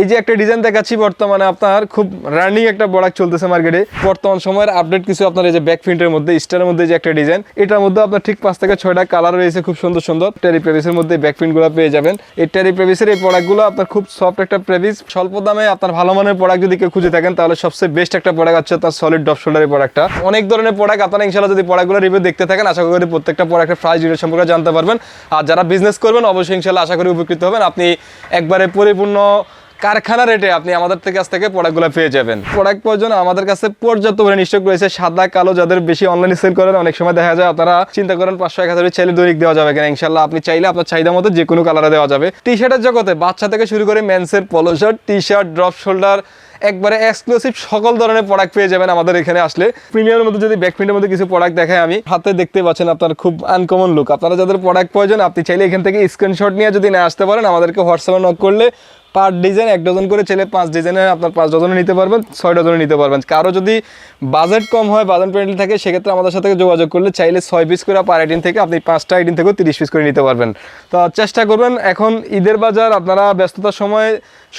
এই যে একটা ডিজাইন দেখাচ্ছি বর্তমানে আপনার, খুব রানিং একটা প্রোডাক্ট চলতেছে মার্কেটে বর্তমান সময়ের আপডেট কিছু আপনার এই যে ব্যাক প্রিন্টের মধ্যে স্টারের মধ্যে যে একটা ডিজাইন এটার মধ্যে আপনার ঠিক পাঁচ থেকে ছয়টা কালার রয়েছে, খুব সুন্দর সুন্দর। টেরি প্রেভিসের মধ্যে ব্যাক প্রিন্টগুলো পেয়ে যাবেন। এই টেরি প্রেভিসের এই প্রোডাক্টগুলো আপনার খুব সফট একটা প্রেভিস স্বল্প দামে আপনার ভালো মানের প্রোডাক্ট যদি কেউ খুঁজে থাকেন, তাহলে সবচেয়ে বেস্ট একটা প্রোডাক্ট হচ্ছে তার সলিড ডপ শোল্ডারের প্রোডাক্টটা অনেক ধরনের প্রোডাক্ট আপনারা ইনশাল্লাহ যদি প্রোডাক্টগুলো রিভিউ দেখতে থাকেন, আশা করি প্রত্যেকটা প্রোডাক্টের প্রাইস ডিটেল সম্পর্কে জানতে পারবেন। আর যারা বিজনেস করবেন, অবশ্যই ইনশাল্লাহ আশা করি উপকৃত হবেন। আপনি একবারে পরিপূর্ণ কারখানা রেটে আপনি আমাদের কাছ থেকে প্রোডাক্টগুলো পেয়ে যাবেন। প্রোডাক্ট প্রয়োজন আমাদের কাছে পর্যাপ্ত পরিমাণে স্টক রয়েছে। সাদা, কালো যাদের বেশি অনলাইনে সেল করেন, অনেক সময় দেখা যায় আপনারা চিন্তা করেন, পাঁচশো, এক হাজার চাইলে দৈনিক দেওয়া যাবে কিনা। ইনশাল্লাহ আপনি চাইলে আপনার চাহিদা মতো যে কোনো কালারে দেওয়া যাবে। টি শার্টের জগতে বাচ্চা থেকে শুরু করে মেন্সের polo shirt T shirt drop shoulder একবারে এক্সক্লুসিভ সকল ধরনের প্রোডাক্ট পেয়ে যাবেন আমাদের এখানে আসলে। প্রিমিয়ামের মধ্যে যদি ব্যাকপ্রিন্টের মধ্যে কিছু প্রোডাক্ট দেখায় আমি, হাতে দেখতে পাচ্ছেন আপনার খুব আনকমন লুক আপনারা যাদের প্রোডাক্ট প্রয়োজন, আপনি চাইলে এখান থেকে স্ক্রিনশট নিয়ে যদি না আসতে পারেন, আমাদেরকে হোয়াটসঅ্যাপে নক করলে পার ডিজাইন এক ডজন করে ছেলে পাঁচ ডিজাইনের আপনার পাঁচ ডজনে নিতে পারবেন, ছয় ডজনে নিতে পারবেন। কারও যদি বাজেট কম হয়, বাজেট ফ্রেন্ডলি থাকে, সেক্ষেত্রে আমাদের সাথে যোগাযোগ করলে চাইলে ছয় পিস করে পার আইটেম থেকে আপনি পাঁচটা আইটেম থেকেও তিরিশ পিস করে নিতে পারবেন। তো চেষ্টা করবেন এখন ঈদের বাজার, আপনারা ব্যস্ততার সময়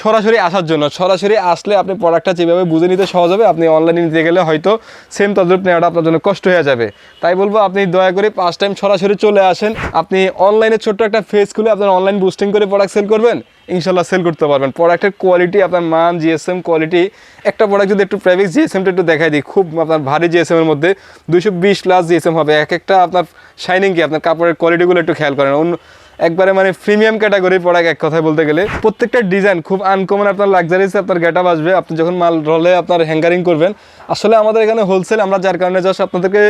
সরাসরি আসার জন্য। সরাসরি আসলে আপনি প্রোডাক্টটা যেভাবে বুঝে নিতে সহজ হবে, আপনি অনলাইনে নিতে গেলে হয়তো সেম তদ্রুপ নেওয়াটা আপনার জন্য কষ্ট হয়ে যাবে। তাই বলব, আপনি দয়া করে পাঁচ টাইম সরাসরি চলে আসেন। আপনি অনলাইনে ছোট্ট একটা ফেস খুলে আপনার অনলাইন বুস্টিং করে প্রোডাক্ট সেল করবেন। ইনশাল্লাহ সেল করতে পারবেন। প্রোডাক্টের কোয়ালিটি আপনার মান জিএসএম কোয়ালিটি একটা প্রোডাক্ট যদি একটু প্রাইভেট জিএসএমটা একটু দেখাই দিই, খুব আপনার ভারী জিএসএম এর মধ্যে দুইশো বিশ প্লাস জিএসএম হবে। এক একটা আপনার শাইনিং কি, আপনার কাপড়ের কোয়ালিটিগুলো একটু খেয়াল করেন। অন্য একবারে মানে প্রিমিয়াম ক্যাটাগরির প্রোডাক্ট এক কথায় বলতে গেলে। প্রত্যেকটা ডিজাইন খুব আনকমন আপনার লাক্সারিস আপনার গেট আপ আসবে। আপনি যখন মাল রলে আপনার হ্যাঙ্গারিং করবেন, আসলে আমাদের এখানে হোলসেল আমরা যার কারণে জাস্ট আপনাদেরকে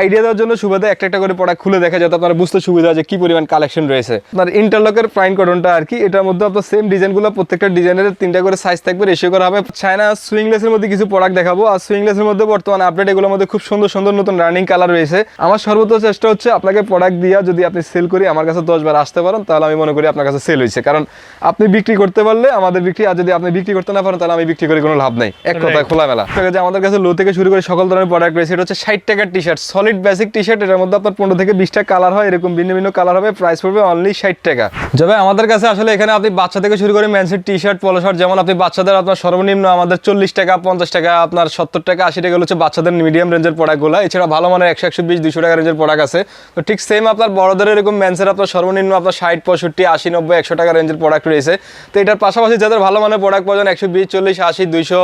আইডিয়া দেওয়ার জন্য সুবিধা একটা একটা করে প্রোডাক্ট খুলে দেখা যাতে আপনার বুঝতে সুবিধা যে কি পরিমাণ কালেকশন রয়েছে। আপনার ইন্টারলকের প্রাইন কটনটা আর কি, এটার মধ্যে আপনার সেম ডিজাইনগুলো প্রত্যেকটা ডিজাইনের তিনটা করে সাইজ থাকবে রেশিও করা হবে। চায়না সুইংলেসের মধ্যে কিছু প্রোডাক্ট দেখাবো। আর সুইংলেসের মধ্যে বর্তমানে আপডেট এগুলোর মধ্যে খুব সুন্দর সুন্দর নতুন রানিং কালার রয়েছে। আমার সর্বোচ্চ চেষ্টা হচ্ছে আপনাকে প্রোডাক্ট দিয়া যদি আপনি সেল করি, আমার কাছে দশ বার আসতে পারেন তাহলে আমি মনে করি আপনার কাছে সেল হয়েছে। কারণ আপনি বিক্রি করতে পারলে আমাদের বিক্রি আর যদি আপনি বিক্রি করতে না পারেন তাহলে আমি বিক্রি করে কোনো লাভ নাই। এক কথায় খোলামেলা। আছে আমাদের কাছে লো থেকে শুরু করে সকল ধরনের প্রোডাক্ট রয়েছে এটা হচ্ছে ষাট টাকার T shirt solid basic T shirt এটার মধ্যে আপনার পনেরো থেকে বিশটা কালার হয় এরকম ভিন্ন ভিন্ন কালার হবে প্রাইস পড়বে অনলি ষাট টাকা। যাবে আমাদের কাছে আসলে এখানে আপনি বাচ্চা থেকে শুরু করে ম্যানসের টি শার্ট পলো শার্ট যেমন আপনি বাচ্চাদের আপনার সর্বনিম্ন আমাদের চল্লিশ টাকা পঞ্চাশ টাকা আপনার সত্তর টাকা আশি টাকা হচ্ছে বাচ্চাদের মিডিয়াম রেঞ্জের প্রোডাক্টগুলো এছাড়া ভালো মানের একশো একশো বিশ দুশো টাকা রেঞ্জের প্রোডাক্ট আছে। তো ঠিক সেম আপনার বড়দের এরকম ম্যানসের আপনার সর্বনিম্ন আপনার ষাট, পঁয়ষট্টি, আশি, নব্বই, একশো টাকা রেঞ্জের প্রোডাক্ট রয়েছে। তো এটার পাশাপাশি যাদের ভালো মানের প্রোডাক্ট প্রয়োজন, একশো বিশ, চল্লিশ, আশি, দুইশো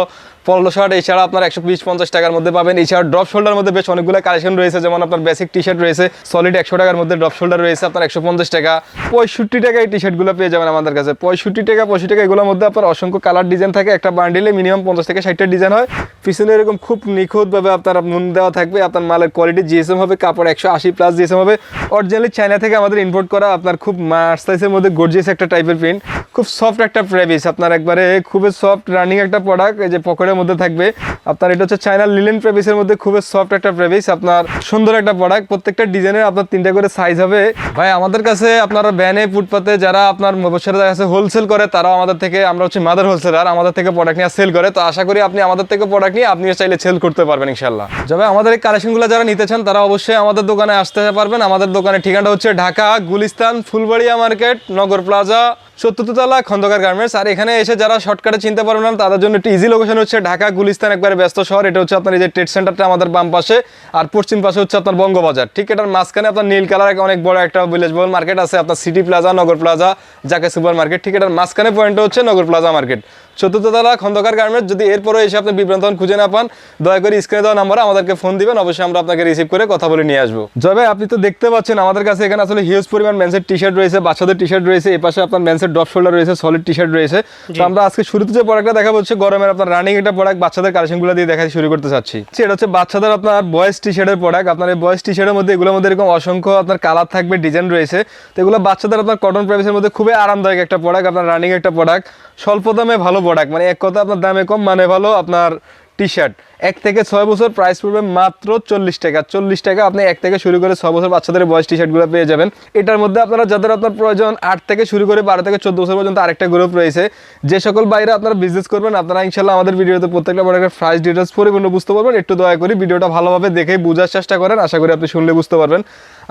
পনেরো শার্ট এছাড়া আপনার একশো বিশ, পঞ্চাশ টাকার মধ্যে পাবেন। এছাড়া ড্রপ শোল্ডার মধ্যে বেশ অনেকগুলো কালেকশন রয়েছে, যেমন আপনার বেসিক টি শার্ট রয়েছে সলিড একশো টাকার মধ্যে ড্রপ শোল্ডার রয়েছে, আপনার একশো পঞ্চাশ টাকা, পঁয়ষট্টি টাকা এই টি শার্টগুলো পেয়ে যাবেন আমাদের কাছে। পঁয়ষট্টি টাকা পঁয়ষট্টি টাকা, এগুলোর মধ্যে আপনার অসংখ্য কালার ডিজাইন থাকে। একটা বান্ডিলে মিনিমাম পঞ্চাশ থেকে ষাটটা ডিজাইন হয়। পিছনে এরকম খুব নিখুঁতভাবে আপনার মুন দেওয়া থাকবে। আপনার মালের কোয়ালিটি জিএসএম হবে, কাপড় একশো আশি প্লাস জিএসএম হবে। অরিজিনালি চায়না থেকে আমাদের ইম্পোর্ট করা আপনার খুব মার্স সাইজের মধ্যে গর্জিয়াস একটা টাইপের প্রিন্ট খুব সফট একটা প্রেভিস আপনার একবারে খুবই সফট রানিং একটা প্রোডাক্ট যে পকেটের মধ্যে থাকবে। আপনার এটা হচ্ছে চায়না লিলেন প্রেভিসের মধ্যে খুবই সফট একটা প্রেভিস আপনার সুন্দর একটা প্রোডাক্ট প্রত্যেকটা ডিজাইনের আপনার তিনটা করে সাইজ হবে। ভাই, আমাদের কাছে আপনারা ব্যানে ফুটপাতে যারা আপনার মবসের কাছে হোলসেল করে, তারাও আমাদের থেকে, আমরা হচ্ছে মাদার হোলসেলার আমাদের থেকে প্রোডাক্ট নিয়ে সেল করে। তো আশা করি আপনি আমাদের থেকে প্রোডাক্ট নিয়ে আপনিও চাইলে সেল করতে পারবেন ইনশাল্লাহ তবে আমাদের এই কালেকশনগুলো যারা নিতে চান, তারা অবশ্যই আমাদের দোকানে আসতে পারবেন। আমাদের দোকানের ঠিকানাটা হচ্ছে ঢাকা, গুলিস্তান ফুলবাড়িয়া মার্কেট নগর প্লাজা চতুর্থতলা খন্দকার গার্মেন্টস আর এখানে এসে যারা শর্টকাটে চিনতে পারবেন না, তাদের জন্য একটু ইজি লোকেশন হচ্ছে ঢাকা, গুলিস্তান, একবারে ব্যস্ত শহর। এটা হচ্ছে আপনার এই যে ট্রেড সেন্টারটা আমাদের বাম পাশে। আর পশ্চিম পাশে হচ্ছে আপনার বঙ্গবাজার। ঠিক এটার মাঝখানে আপনার নীল কালার অনেক বড় একটা ভিলেজ বল মার্কেট আছে, আপনার সিটি প্লাজা নগর প্লাজা জাকে সুপার মার্কেট ঠিক এটার মাঝখানে পয়েন্ট হচ্ছে নগর প্লাজা মার্কেট চতুর্থতলা খন্দকার গার্মেন্টস যদি এরপরে এসে আপনি বিভ্রান্ত হন, খুঁজে না পান, দয়া করে স্ক্রিনে দেওয়া নাম্বারে আমাদেরকে ফোন দিবেন। অবশ্যই আমরা আপনাকে রিসিভ করে কথা বলে নিয়ে আসব। জবে আপনি তো দেখতে পাচ্ছেন আমাদের কাছে এখানে আসলে হিউজ পরিমাণ মেন্সের টি শার্ট রয়েছে, বাচ্চাদের টি শার্ট রয়েছে। এই পাশে আপনার মেন্সের ড্রপ শোল্ডার রয়েছে সলিড টি শার্ট রয়েছে তো আমরা আজকে শুরুতে যে প্রোডাক্টটা দেখাবো হচ্ছে গরমের আপনার রানিং একটা প্রোডাক্ট বাচ্চাদের কালেকশনগুলো দিয়ে দেখাতে শুরু করতে চাচ্ছি। এটা হচ্ছে বাচ্চাদের আপনার বয়েস টি শার্টের প্রোডাক্ট আপনার এই বয়েস টি শার্টের মধ্যে এগুলোর মধ্যে এরকম অসংখ্য আপনার কালার থাকবে ডিজাইন রয়েছে। তো এগুলো বাচ্চাদের আপনার কটন প্রাইসের মধ্যে খুবই আরামদায়ক একটা প্রোডাক্ট আপনার রানিং একটা প্রোডাক্ট স্বল্প দামে ভালো প্রোডাক্ট মানে এক কথা আপনার দামে কম মানে ভালো আপনার টি শার্ট এক থেকে ছয় বছর প্রাইস পড়বে মাত্র চল্লিশ টাকা। চল্লিশ টাকা আপনি এক থেকে শুরু করে ছয় বছর বাচ্চাদের বয়স টি শার্টগুলো পেয়ে যাবেন। এটার মধ্যে আপনারা যাদের আপনার প্রয়োজন আট থেকে শুরু করে বারো থেকে চোদ্দ বছর পর্যন্ত আরেকটা গ্রুপ রয়েছে। যে সকল বাইরে আপনারা বিজনেস করবেন, আপনারা ইনশাল্লাহ আমাদের ভিডিওতে প্রত্যেকটা প্রোডাক্টের প্রাইস ডিটেলস পরিপূর্ণ বুঝতে পারবেন। একটু দয়া করে ভিডিওটা ভালোভাবে দেখে বোঝার চেষ্টা করেন, আশা করি আপনি শুনলে বুঝতে পারবেন।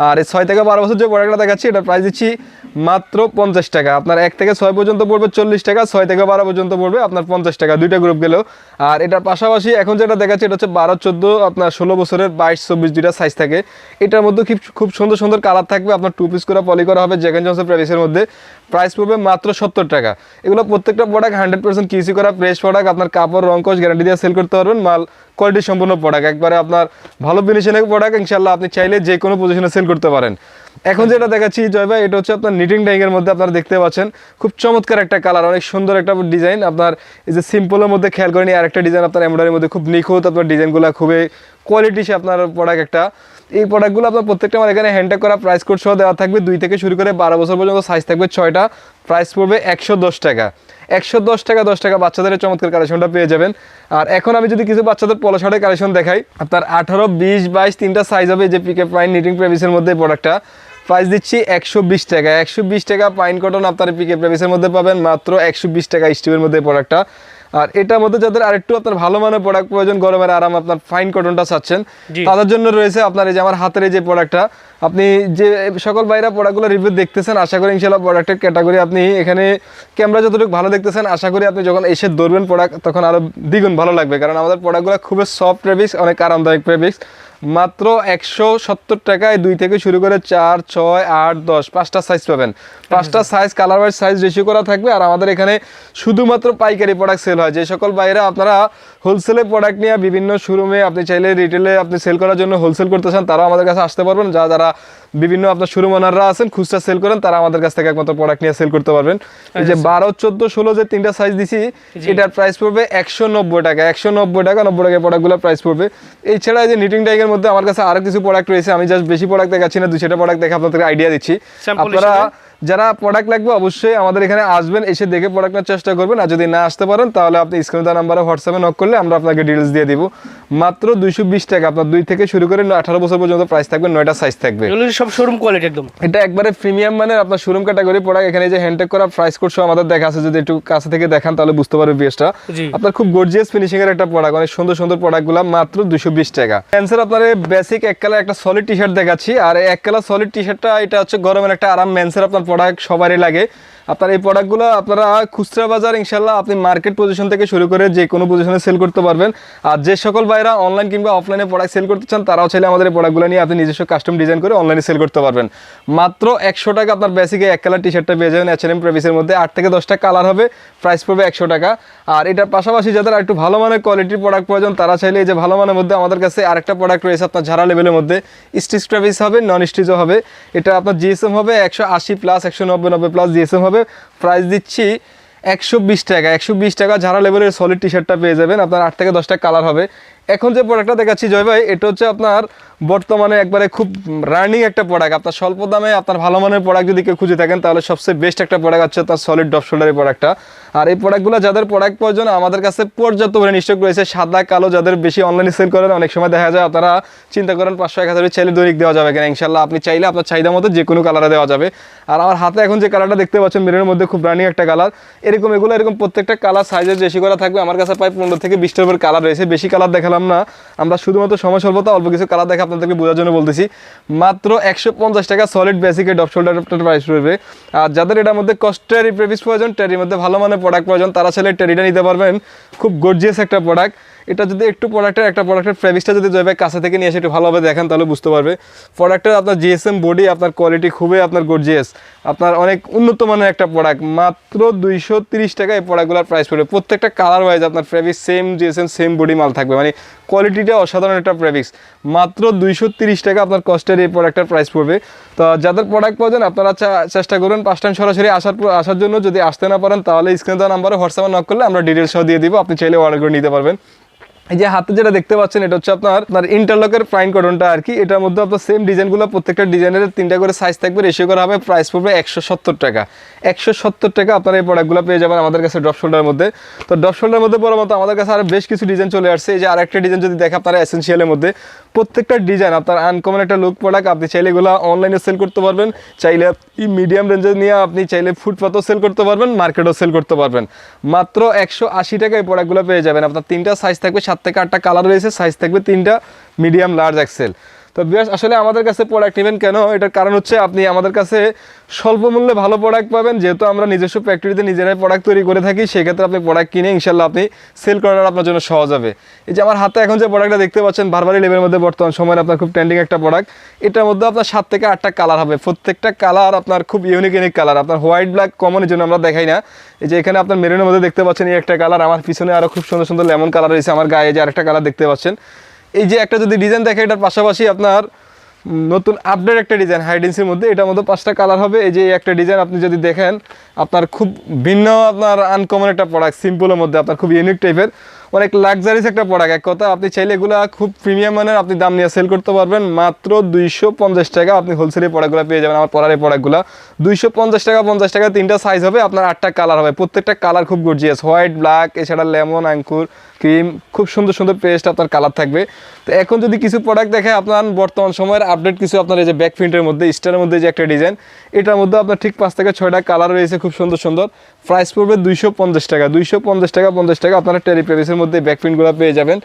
আর এই ছয় থেকে বারো বছর যে প্রোডাক্টটা দেখাচ্ছি এটা প্রাইস দিচ্ছি মাত্র পঞ্চাশ টাকা। আপনার এক থেকে ছয় পর্যন্ত পড়বে চল্লিশ টাকা, ছয় থেকে বারো পর্যন্ত পড়বে আপনার পঞ্চাশ টাকা। দুইটা গ্রুপ গেলেও। আর এটার পাশাপাশি এখন যেটা দেখাচ্ছি, এটা হচ্ছে বারো, চোদ্দ, আপনার ষোলো বছরের বাইশ, চব্বিশ দুইটা সাইজ থাকে। এটার মধ্যে খুব সুন্দর সুন্দর কালার থাকবে। আপনার টু পিস করে পলি করা হবে জ্যাকেন জনসের প্রাইসের মধ্যে। প্রাইস পড়বে মাত্র সত্তর টাকা। এগুলো প্রত্যেকটা প্রোডাক্ট হান্ড্রেড পার্সেন্ট কিসি করা ফ্রেশ প্রোডাক্ট আপনার কাপড় রঙ্কশ গ্যারান্টি দিয়ে সেল করতে পারবেন। মাল কোয়ালিটি সম্পূর্ণ প্রোডাক্ট একবারে আপনার ভালো ফিনিশিংয়ের প্রোডাক্ট ইনশাল্লাহ আপনি চাইলে যে কোনো পজিশনে সেল করতে পারেন। এখন যেটা দেখাচ্ছি, জয় ভাই, এটা হচ্ছে আপনার নিটিং ডাইংয়ের মধ্যে আপনারা দেখতে পাচ্ছেন। খুব চমৎকার একটা কালার অনেক সুন্দর একটা ডিজাইন আপনার এই যে সিম্পলের মধ্যে খেয়াল করেনি আর একটা ডিজাইন আপনার এমব্রয়ডারির মধ্যে খুব নিখুঁত। আপনার ডিজাইনগুলো খুবই কোয়ালিটি সে আপনার প্রোডাক্ট একটা। এই প্রোডাক্টগুলো আপনার প্রত্যেকটা আমার এখানে হ্যান্ডটেক করা প্রাইস কোড সহ দেওয়া থাকবে। দুই থেকে শুরু করে বারো বছর পর্যন্ত সাইজ থাকবে ছয়টা। প্রাইস পড়বে একশো দশ টাকা। একশো দশ টাকা দশ টাকা বাচ্চাদের চমৎকার কালেকশনটা পেয়ে যাবেন। আর এখন আমি যদি কিছু বাচ্চাদের পলো শার্টের কালেকশন দেখাই, আপনার আঠারো, বিশ, বাইশ, তিনটা সাইজ হবে যে পিকে প্রাইন নিটিং প্রেভিসের মধ্যে প্রোডাক্টটা প্রাইস দিচ্ছি একশো বিশ টাকা। একশো বিশ টাকা পাইন কটন আপনার পিকে প্রেভিসের মধ্যে পাবেন মাত্র একশো বিশ টাকা স্টিভের মধ্যে প্রোডাক্টটা আর এটার মধ্যে যাদের আরেকটু আপনার ভালো মানের প্রোডাক্ট প্রয়োজন গরমের আরাম আপনার ফাইন কটনটা চাচ্ছেন তাদের জন্য রয়েছে আপনার এই যে আমার হাতের এই যে প্রোডাক্টটা আপনি যে সকল বাইরা প্রোডাক্টগুলো রিভিউ দেখতেছেন আশা করি ইনশাল্লাহ প্রোডাক্টের ক্যাটাগরি আপনি এখানে ক্যামেরা যতটুকু ভালো দেখতেছেন আশা করি আপনি যখন এসে ধরবেন প্রোডাক্ট তখন আরও দ্বিগুণ ভালো লাগবে। কারণ আমাদের প্রোডাক্টগুলো খুবই সফট প্রেবিক্স অনেক আরামদায়ক প্রেবিক্স মাত্র একশো সত্তর টাকায় দুই থেকে শুরু করে চার ছয় আট দশ পাঁচটা সাইজ পাবেন। পাঁচটা size colour wise size ratio করা থাকবে আর আমাদের এখানে শুধুমাত্র পাইকারি প্রোডাক্ট সেল হয়। যে সকল বাইরে আপনারা হোলসেলে প্রোডাক্ট নিয়ে বিভিন্ন শোরুমে আপনি চাইলে রিটেলে আপনি সেল করার জন্য হোলসেল করতে চান তারাও আমাদের কাছে আসতে পারবেন। যা যারা বিভিন্ন আপনার শোরুম ওনাররা আছেন খুচরা সেল করেন তারা আমাদের কাছ থেকে একমাত্র প্রোডাক্ট নিয়ে সেল করতে পারবেন। এই যে বারো চোদ্দ ষোলো যে তিনটা সাইজ দিছি এটার প্রাইস পড়বে একশো নব্বই টাকা একশো নব্বই টাকা নব্বই টাকা প্রোডাক্টগুলো প্রাইস পড়বে। এছাড়া এই যে নিটিং টাইগের মধ্যে আমার কাছে আরও কিছু প্রোডাক্ট রয়েছে আমি জাস্ট বেশি প্রোডাক্ট দেখাচ্ছি না দুশোটা সেটা প্রোডাক্ট দেখে আপনাদের আইডিয়া দিচ্ছি। আপনারা? যারা প্রোডাক্ট লাগবে অবশ্যই আমাদের এখানে আসবেন এসে দেখে প্রোডাক্ট নেওয়ার চেষ্টা করবেন। আর যদি না আসতে পারেন তাহলে আপনি স্ক্রিনে দেওয়া নাম্বারে হোয়াটসঅ্যাপে নক করলে আমরা আপনাকে ডিটেলস দিয়ে দিব। মাত্র দুইশো বিশ টাকা আপনার দুই থেকে শুরু করে আঠারো বছর পর্যন্ত প্রাইস থাকবে নয়টা সাইজ থাকবে। সব শোরুম কোয়ালিটি একদম। এটা একবারে প্রিমিয়াম মানের আপনার শোরুম ক্যাটাগরি প্রোডাক্ট এখানে যে হ্যান্ডটেক করা প্রাইস কোড সহ আমাদের দেখা আছে যদি একটু কাছে থেকে দেখান তাহলে বুঝতে পারবে বেসটা জি। আপনার খুব গর্জিয়াস ফিনিশিং এর একটা প্রোডাক্ট অনেক সুন্দর সুন্দর প্রোডাক্টগুলো মাত্র দুশো বিশ টাকা। অ্যান্সার আপনার বেসিক এক কালার একটা সলিড টি শার্ট দেখাচ্ছি। আর এক কালার সলিড টি শার্টটা এটা হচ্ছে গরমের একটা আরাম মেন্সের আপনার প্রোডাক্ট সবারই লাগে। আপনার এই প্রোডাক্টগুলো আপনারা খুচরা বাজার ইনশাল্লাহ আপনি মার্কেট পজিশন থেকে শুরু করে যে কোনো পজিশনে সেল করতে পারবেন। আর যে সকল বাইরা অনলাইন কিংবা অফলাইনে প্রোডাক্ট সেল করতে চান, তারাও চাইলে আমাদের এই প্রোডাক্টগুলো নিয়ে আপনি নিজস্ব কাস্টম ডিজাইন করে অনলাইনে সেল করতে পারবেন। মাত্র একশো টাকা আপনার বেসিকে এক কালার টি শার্টটা পেয়ে যাবেন এইচ এম প্রেভিসের মধ্যে। আট থেকে দশটা কালার হবে প্রাইস পড়বে একশো টাকা। আর এটার পাশাপাশি যাদের একটু ভালো মানের কোয়ালিটির প্রোডাক্ট প্রয়োজন, তারা চাইলে এই যে ভালো মানের মধ্যে আমাদের কাছে আরেকটা প্রোডাক্ট রয়েছে আপনার ঝাড়া লেভেলের মধ্যে। স্টিচ প্রেভিস হবে নন স্টিচও হবে। এটা আপনার জিএসএম হবে, একশো আশি প্লাস একশো নব্বই নব্বই প্লাস জিএসএম হবে। প্রাইস দিচ্ছি একশো বিশ টাকা। একশো বিশ টাকা ঝাড়া লেভেলের সলিড টি শার্টটা পেয়ে যাবেন, আপনার আট থেকে দশটা কালার হবে। এখন যে প্রোডাক্টটা দেখাচ্ছি জয় ভাই, এটা হচ্ছে আপনার বর্তমানে একবারে খুব রানিং একটা প্রোডাক্ট আপনার স্বল্প দামে আপনার ভালো মানের প্রোডাক্ট যদি কেউ খুঁজে থাকেন, তাহলে সবচেয়ে বেস্ট একটা প্রোডাক্ট হচ্ছে তার সলিড ডপ শোল্ডারের প্রোডাক্টটা আর এই প্রোডাক্টগুলো যাদের প্রোডাক্ট প্রয়োজন, আমাদের কাছে পর্যাপ্ত পরিমাণ স্টক রয়েছে, সাদা, কালো যাদের বেশি অনলাইনে সেল করেন, অনেক সময় দেখা যায় আপনারা চিন্তা করেন পাঁচশো, এক হাজার চাইলে দৈনিক দেওয়া যাবে কিনা। ইনশাল্লাহ আপনি চাইলে আপনার চাহিদা মতো যে কোনো কালারে দেওয়া যাবে। আর আমার হাতে এখন যে কালারটা দেখতে পাচ্ছেন মিরের মধ্যে খুব রানিং একটা কালার এরকম এগুলো, এরকম প্রত্যেকটা কালার সাইজের বেশি করা থাকবে। আমার কাছে প্রায় পনেরো থেকে বিশটার উপর কালার রয়েছে। বেশি কালার দেখালাম না, আমরা শুধুমাত্র সময় স্বল্পতা, অল্প কিছু কালার দেখে আপনাদেরকে বোঝার জন্য বলতেছি। মাত্র একশো পঞ্চাশ টাকা সলিড বেসিকের ডপ শোল্ডার প্রাইস রয়েছে আর যাদের এটার মধ্যে কস্টের প্রেভিস প্রয়োজন টেরির মধ্যে ভালো মানের প্রোডাক্ট প্রয়োজন, তারা চাইলে টেরিটা নিতে পারবেন। খুব গর্জিয়াস একটা প্রোডাক্ট এটা যদি একটু প্রোডাক্টের একটা প্রোডাক্টের প্রেভিসটা যদি জয়বে কাছে থেকে নিয়ে এসে একটু ভালোভাবে দেখেন, তাহলে বুঝতে পারবে। প্রোডাক্টের আপনার জিএসএম বডি আপনার কোয়ালিটি খুবই আপনার গর্জিয়াস আপনার অনেক উন্নত মানের একটা প্রোডাক্ট মাত্র দুইশো তিরিশ টাকা এই প্রোডাক্টগুলোর প্রাইস পড়বে। প্রত্যেকটা কালার ওয়াইজ আপনার প্রেভিস সেম জিএসএম সেম বডি মাল থাকবে। মানে কোয়ালিটিটা অসাধারণ একটা প্রেভিক্স মাত্র দুইশো তিরিশ টাকা আপনার কস্টের এই প্রোডাক্টের প্রাইস পড়বে। তো যাদের প্রোডাক্ট পাওয়া আপনারা চেষ্টা করুন পাঁচ টাইম সরাসরি আসার আসার জন্য। যদি আসতে না পারেন, তাহলে স্ক্রিনে দেওয়া নাম্বারে হোয়াটসঅ্যাপে নক করলে আমরা ডিটেলস দিয়ে দিব। আপনি চাইলে অর্ডার করে নিতে পারবেন। এই যে হাতে যেটা দেখতে পাচ্ছেন, এটা হচ্ছে আপনার আপনার ইন্টারলকের প্রাইন কটনটা আর কি। এটার মধ্যে আপনার সেম ডিজাইনগুলো প্রত্যেকটা ডিজাইনের তিনটা করে সাইজ থাকবে রেশিও করা হবে প্রাইস পড়বে একশো সত্তর টাকা। একশো সত্তর টাকা আপনারা এই প্রোডাক্টগুলো পেয়ে যাবেন আমাদের কাছে ড্রপ শোল্ডার মধ্যে। তো ড্রপ শোল্ডার মধ্যে পরে মতো আমাদের কাছে আরও বেশ কিছু ডিজাইন চলে আসছে। এই যে আরেকটা ডিজাইন যদি দেখে আপনারা এসেন্সিয়ালের মধ্যে প্রত্যেকটা ডিজাইন আপনার আনকমন একটা লুক প্রোডাক্ট আপনি চাইলে এগুলো অনলাইনে সেল করতে পারবেন। চাইলে এই মিডিয়াম রেঞ্জে নিয়ে আপনি চাইলে ফুটপাথও সেল করতে পারবেন মার্কেটও সেল করতে পারবেন। মাত্র একশো আশি টাকা এই প্রোডাক্টগুলো পেয়ে যাবেন। আপনার তিনটা সাইজ থাকবে, সাত থেকে আটটা কালার রয়েছে সাইজ থাকবে তিনটা মিডিয়াম লার্জ এক্সেল তো বিয়াস, আসলে আমাদের কাছে প্রোডাক্ট নেবেন কেন? এটার কারণ হচ্ছে আপনি আমাদের কাছে স্বল্প মূল্যে ভালো প্রোডাক্ট পাবেন। যেহেতু আমরা নিজস্ব ফ্যাক্টরিতে নিজেরাই প্রোডাক্ট তৈরি করে থাকি, সেক্ষেত্রে আপনি প্রোডাক্ট কিনে ইনশাল্লাহ আপনি সেল করার আপনার জন্য সহজ হবে। এই যে আমার হাতে এখন যে প্রোডাক্টটা দেখতে পাচ্ছেন বারবারই লেভেলের মধ্যে বর্তমান সময়ের আপনার খুব ট্রেন্ডিং একটা প্রোডাক্ট এটার মধ্যে আপনার সাত থেকে আটটা কালার হবে। প্রত্যেকটা কালার আপনার খুব ইউনিক ইউনিক কালার আপনার হোয়াইট ব্ল্যাক কমনের জন্য আমরা দেখাই না। এই যে এখানে আপনার মেরুনের মধ্যে দেখতে পাচ্ছেন এই একটা কালার আমার পিছনে আরও খুব সুন্দর সুন্দর লেমন কালার রয়েছে। আমার গায়ে যে আরেকটা কালার দেখতে পাচ্ছেন। এই যে একটা যদি ডিজাইন দেখে, এটার পাশাপাশি আপনার নতুন আপডেট একটা ডিজাইন হাইডেন্সির মধ্যে, এটার মধ্যে পাঁচটা কালার হবে। এই যে একটা ডিজাইন আপনি যদি দেখেন, আপনার খুব ভিন্ন, আপনার আনকমন একটা প্রোডাক্ট সিম্পলের মধ্যে, আপনার খুব ইউনিক টাইপের অনেক লাক্সারিস একটা প্রোডাক্ট এক কথা, আপনি চাইলে এগুলো খুব প্রিমিয়াম মানের, আপনি দাম নিয়ে সেল করতে পারবেন। মাত্র দুইশো পঞ্চাশ টাকা আপনি হোলসেলের প্রোডাক্টগুলো পেয়ে যাবেন। আমার পড়ার এই প্রোডাক্টগুলো দুইশো পঞ্চাশ টাকা পঞ্চাশ টাকা, তিনটা সাইজ হবে, আপনার আটটা কালার হবে। প্রত্যেকটা কালার খুব গর্জিয়াস হোয়াইট ব্ল্যাক এছাড়া লেমন আঙ্কুর ক্রিম, খুব সুন্দর সুন্দর পেস্ট আপনার কালার থাকবে। তো এখন যদি কিছু প্রোডাক্ট দেখে আপনার বর্তমান সময়ের আপডেট কিছু আপনার এই যে ব্যাক প্রিন্টের মধ্যে স্টারের মধ্যে যে একটা ডিজাইন এটার মধ্যে আপনার ঠিক পাঁচ থেকে ছয়টা কালার রয়েছে খুব সুন্দর সুন্দর। প্রাইস পড়বে দুইশো পঞ্চাশ টাকা, দুইশো পঞ্চাশ টাকা পঞ্চাশ টাকা আপনারা টেরি প্রেভিসের মধ্যে ব্যাক প্রিন্টগুলো পেয়ে যাবেন।